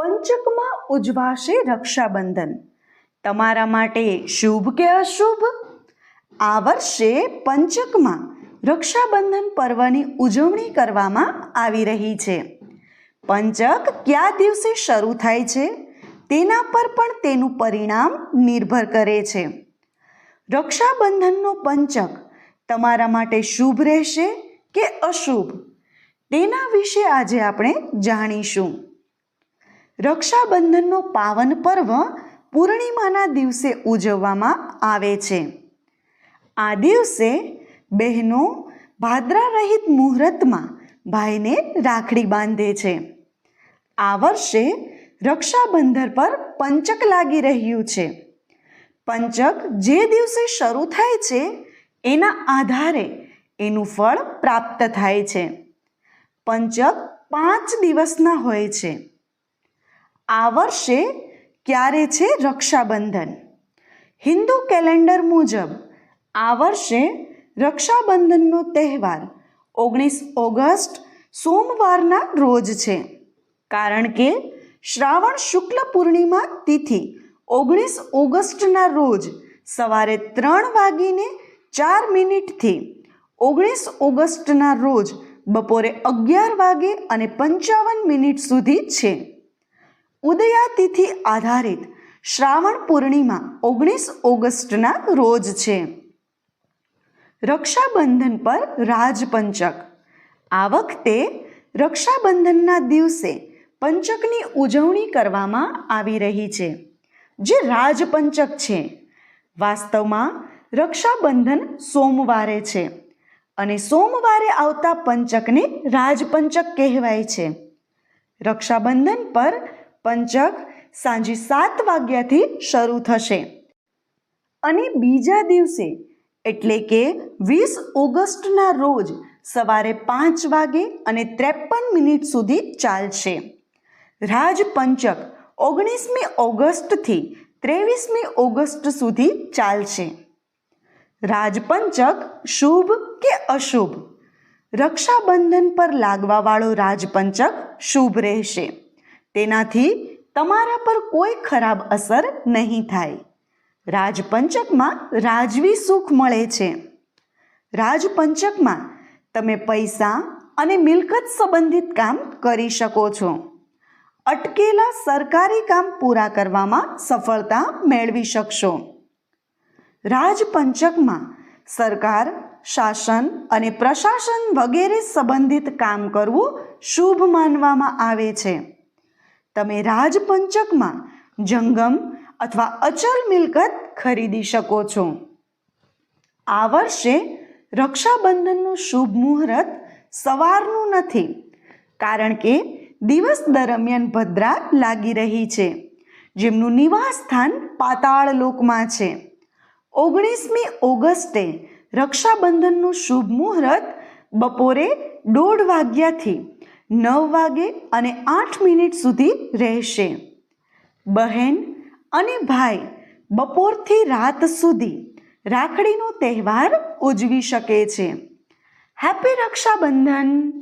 પંચકમાં ઉજવાશે રક્ષાબંધન. તમારા માટે શુભ કે અશુભ? આ વર્ષે પંચકમાં રક્ષાબંધન પર્વની ઉજવણી કરવામાં આવી રહી છે. પંચક કયા દિવસે શરૂ થાય છે? તેના પર પણ તેનું પરિણામ નિર્ભર કરે છે. રક્ષાબંધનનો પંચક તમારા માટે શુભ રહેશે કે અશુભ? તેના વિશે આજે આપણે જાણીશું. રક્ષાબંધનનો પાવન પર્વ પૂર્ણિમાના દિવસે ઉજવવામાં આવે છે. આ દિવસે બહેનો ભાદ્રા રહિત મુહૂર્તમાં ભાઈને રાખડી બાંધે છે. આ વર્ષે રક્ષાબંધન પર પંચક લાગી રહ્યું છે. પંચક જે દિવસે શરૂ થાય છે, એના આધારે એનું ફળ પ્રાપ્ત થાય છે. પંચક પાંચ દિવસના હોય છે. આ વર્ષે ક્યારે છે રક્ષાબંધન? હિન્દુ કેલેન્ડર મુજબ આ વર્ષે રક્ષાબંધનનો તહેવાર ઓગણીસ ઓગસ્ટ સોમવારના રોજ છે. કારણ કે શ્રાવણ શુક્લ પૂર્ણિમા તિથિ ઓગણીસ ઓગસ્ટના રોજ સવારે ત્રણ વાગીને ચાર મિનિટથી ઓગણીસ ઓગસ્ટના રોજ બપોરે અગિયાર વાગે અને પંચાવન મિનિટ સુધી છે. ઉદયાતિથિ આધારિત શ્રાવણ પૂર્ણિમા ઓગણીસ ઓગસ્ટના રોજ છે. રક્ષાબંધન પર રાજપંચક. આ વખતે રક્ષાબંધનના દિવસે પંચકની ઉજવણી કરવામાં આવી રહી છે. જે રાજપંચક છે. વાસ્તવમાં રક્ષાબંધન સોમવારે છે અને સોમવારે આવતા પંચકને રાજપંચક કહેવાય છે. રક્ષાબંધન પર પંચક સાંજે સાત વાગ્યાથી શરૂ થશે. અને બીજા દિવસે, એટલે કે વીસ ઓગસ્ટના રોજ સવારે પાંચ વાગે અને ત્રેપન મિનિટ સુધી ચાલશે. રાજપંચક ઓગણીસમી ઓગસ્ટથી ત્રેવીસમી ઓગસ્ટ સુધી ચાલશે. રાજપંચક શુભ કે અશુભ? રક્ષાબંધન પર લાગવાવાળો રાજપંચક શુભ રહેશે. તેનાથી તમારા પર કોઈ ખરાબ અસર નહીં થાય. રાજપંચકમાં રાજવી સુખ મળે છે. રાજપંચકમાં તમે પૈસા અને મિલકત સંબંધિત કામ કરી શકો છો. અટકેલા સરકારી કામ પૂરા કરવામાં સફળતા મેળવી શકશો. રાજપંચકમાં સરકાર, શાસન અને પ્રશાસન વગેરે સંબંધિત કામ કરવું શુભ માનવામાં આવે છે. તમે રાજપંચકમાં જંગમ અથવા અચલ મિલકત ખરીદી શકો છો. આ વર્ષે રક્ષાબંધનનું શુભ મુહૂર્ત સવારનું નથી, કારણ કે દિવસ દરમિયાન ભદ્રા લાગી રહી છે, જેમનું નિવાસ સ્થાન પાતાળ લોકમાં છે. ઓગણીસમી ઓગસ્ટે રક્ષાબંધનનું શુભ મુહૂર્ત બપોરે દોઢ વાગ્યાથી નવ વાગે અને આઠ મિનિટ સુધી રહેશે. બહેન અને ભાઈ બપોરથી રાત સુધી રાખડીનો તહેવાર ઉજવી શકે છે. હેપી રક્ષાબંધન.